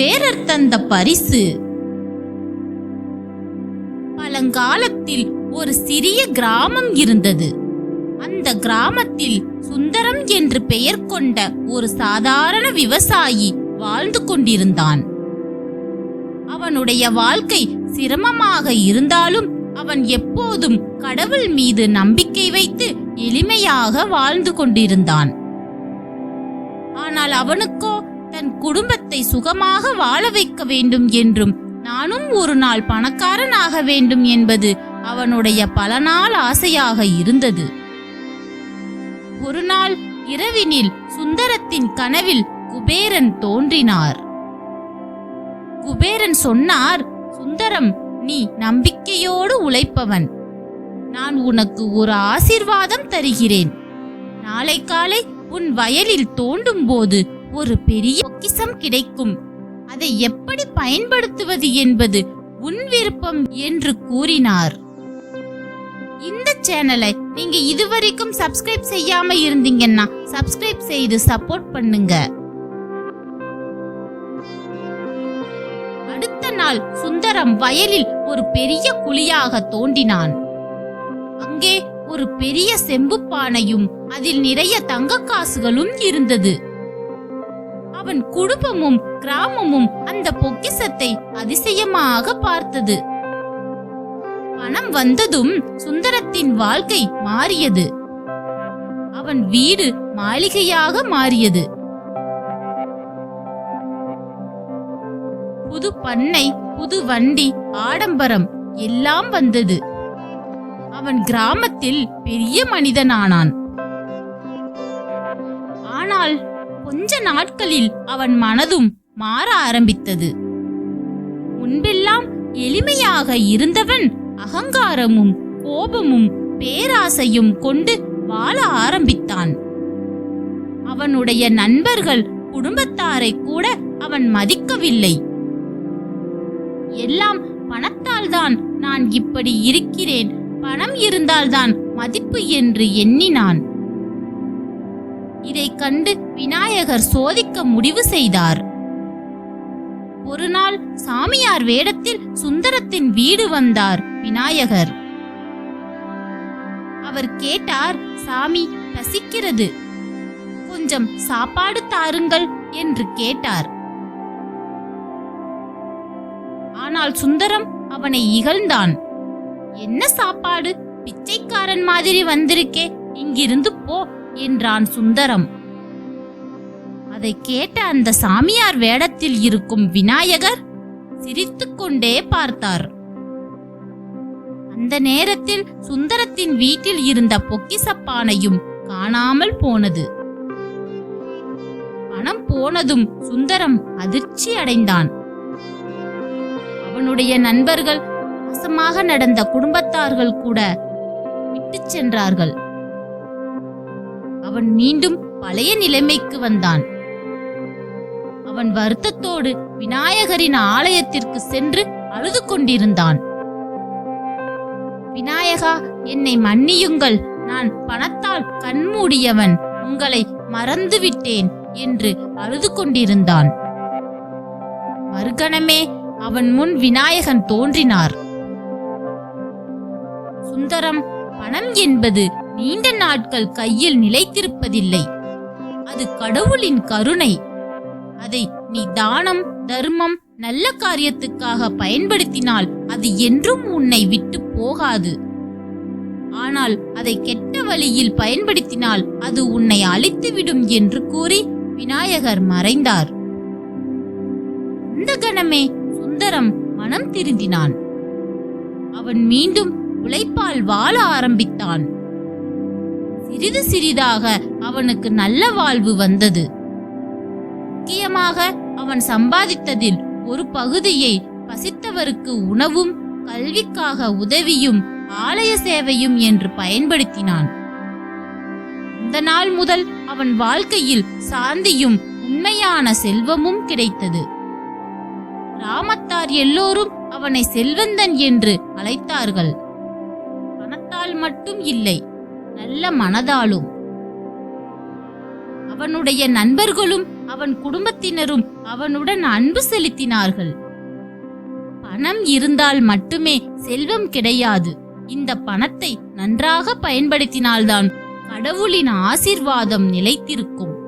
குபேரர் தந்த பரிசு. பழங்காலத்தில் ஒரு சிறிய கிராமம் இருந்தது. அந்த கிராமத்தில் சுந்தரம் என்று பெயர் கொண்ட ஒரு சாதாரண விவசாயி வாழ்ந்து கொண்டிருந்தான். அவனுடைய வாழ்க்கை சிரமமாக இருந்தாலும் அவன் எப்போதும் கடவுள் மீது நம்பிக்கை வைத்து எளிமையாக வாழ்ந்து கொண்டிருந்தான். ஆனால் அவனுக்கோ தன் குடும்பத்தை சுகமாக வாழ வைக்க வேண்டும் என்றும் நானும் ஒரு நாள் பணக்காரனாக வேண்டும் என்பது அவனுடைய பல நாள் ஆசையாக இருந்தது. ஒரு நாள் இரவினில் சுந்தரத்தின் கனவில் குபேரன் தோன்றினார். குபேரன் சொன்னார் சுந்தரம் நீ நம்பிக்கையோடு உழைப்பவன். நான் உனக்கு ஒரு ஆசீர்வாதம் தருகிறேன். நாளை காலை உன் வயலில் தோண்டும் போது ஒரு பெரிய பொக்கிசம் கிடைக்கும். அதை எப்படி பயன்படுத்துவது என்பது உன் விருப்பம் என்று கூறினார். இந்த சேனலை நீங்க இதுவரைக்கும் சப்ஸ்கிரைப் செய்யாம இருந்தீங்கன்னா சப்ஸ்கிரைப் செய்து சப்போர்ட் பண்ணுங்க. அடுத்த நாள் சுந்தரம் வயலில் ஒரு பெரிய குழியாக தோண்டினான் அங்கே ஒரு பெரிய செம்பு பானையும் அதில் நிறைய தங்க காசுகளும் இருந்தது. அவன் குடும்பமும் கிராமமும் அந்த பொக்கிசத்தை அதிசயமாக பார்த்தது. பணம் வந்ததும் சுந்தரத்தின் வாழ்க்கை மாறியது. அவன் வீடு மாளிகையாக மாறியது. புது பண்ணை புது வண்டி ஆடம்பரம் எல்லாம் வந்தது. அவன் கிராமத்தில் பெரிய மனிதனானான். ஆனால் கொஞ்ச நாட்களில் அவன் மனதும் மாற ஆரம்பித்தது. முன்பெல்லாம் எளிமையாக இருந்தவன் அகங்காரமும் கோபமும் பேராசையும் கொண்டு வாழ ஆரம்பித்தான். அவனுடைய நண்பர்கள் குடும்பத்தாரை கூட அவன் மதிக்கவில்லை. எல்லாம் பணத்தால் தான் நான் இப்படி இருக்கிறேன் பணம் இருந்தால்தான் மதிப்பு என்று எண்ணினான். இதை கண்டு விநாயகர் சோதிக்க முடிவு செய்தார். ஒரு நாள் சாமியார் வேடத்தில் சுந்தரத்தின் வீடு வந்தார் விநாயகர். அவர் கேட்டார் சாமி பசிக்கிறது. கொஞ்சம் சாப்பாடு தாருங்கள் என்று கேட்டார். ஆனால் சுந்தரம் அவனை இகழ்ந்தான். என்ன சாப்பாடு? பிச்சைக்காரன் மாதிரி வந்திருக்கே இங்கிருந்து போ என்றான் சுந்தரம். அதை கேட்ட அந்த சாமியார் வேடத்தில் இருக்கும் விநாயகர் சிரித்துக்கொண்டே பார்த்தார். அந்த நேரத்தில் சுந்தரத்தின் வீட்டில் இருந்த பொக்கிசப்பானையும் காணாமல் போனது. பணம் போனதும் சுந்தரம் அதிர்ச்சி அடைந்தான். அவனுடைய நண்பர்கள் மோசமாக நடந்த குடும்பத்தார்கள் கூட விட்டு சென்றார்கள். அவன் மீண்டும் பழைய நிலைமைக்கு வந்தான். அவன் வருத்தத்தோடு விநாயகரின் ஆலயத்திற்கு சென்று அழுது கொண்டிருந்தான். விநாயகா என்னை மன்னியுங்கள். நான் பணத்தால் கண்மூடியவன். உங்களை மறந்துவிட்டேன் என்று அழுது கொண்டிருந்தான். மறுகணமே அவன் முன் விநாயகன் தோன்றினார். சுந்தரம் பணம் என்பது நீண்ட நாட்கள் கையில் நிலைத்திருப்பதில்லை. அது கடவுளின் கருணை. அதை நீ தானம் தர்மம் நல்ல காரியத்துக்காக பயன்படுத்தினால் அது என்றும் உன்னை விட்டு போகாது. ஆனால் அதை கெட்ட வழியில் பயன்படுத்தினால் அது உன்னை அழித்துவிடும் என்று கூறி விநாயகர் மறைந்தார். அந்த கணமே சுந்தரம் மனம் திருந்தினான். அவன் மீண்டும் உழைப்பால் வாழ ஆரம்பித்தான். சிறிது சிறிதாக அவனுக்கு நல்ல வாழ்வு வந்தது. முக்கியமாக அவன் சம்பாதித்ததில் ஒரு பகுதியை பசித்தவருக்கு உணவும் கல்விக்காக உதவியும் ஆலய சேவையும் என்று பயன்படுத்தினான். அந்த நாள் முதல் அவன் வாழ்க்கையில் சாந்தியும் உண்மையான செல்வமும் கிடைத்தது. கிராமத்தார் எல்லோரும் அவனை செல்வந்தன் என்று அழைத்தார்கள். பணத்தால் மட்டும் இல்லை நல்ல மனதாலும். அவனுடைய நண்பர்களும் அவன் குடும்பத்தினரும் அவனுடன் அன்பு செலுத்தினார்கள். பணம் இருந்தால் மட்டுமே செல்வம் கிடையாது. இந்த பணத்தை நன்றாக பயன்படுத்தினால்தான் கடவுளின் ஆசிர்வாதம் நிலைத்திருக்கும்.